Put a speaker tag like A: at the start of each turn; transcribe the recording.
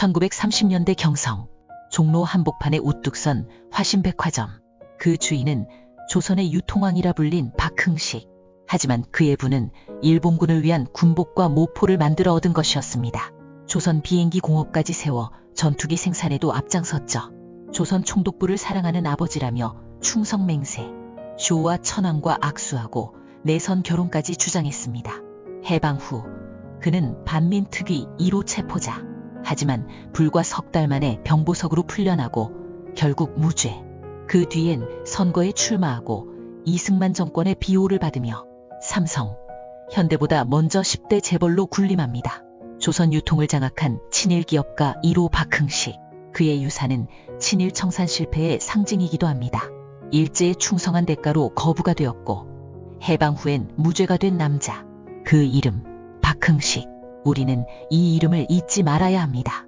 A: 1930년대 경성 종로 한복판에 우뚝 선 화신백화점. 그 주인은 조선의 유통왕이라 불린 박흥식. 하지만 그의 부는 일본군을 위한 군복과 모포를 만들어 얻은 것이었습니다. 조선 비행기 공업까지 세워 전투기 생산에도 앞장섰죠. 조선 총독부를 사랑하는 아버지라며 충성맹세, 쇼와 천황과 악수하고 내선 결혼까지 주장했습니다. 해방 후 그는 반민특위 1호 체포자. 하지만 불과 석 달 만에 병보석으로 풀려나고 결국 무죄. 그 뒤엔 선거에 출마하고 이승만 정권의 비호를 받으며 삼성, 현대보다 먼저 10대 재벌로 군림합니다. 조선 유통을 장악한 친일 기업가 1호 박흥식. 그의 유산은 친일 청산 실패의 상징이기도 합니다. 일제에 충성한 대가로 거부가 되었고 해방 후엔 무죄가 된 남자. 그 이름 박흥식. 우리는 이 이름을 잊지 말아야 합니다.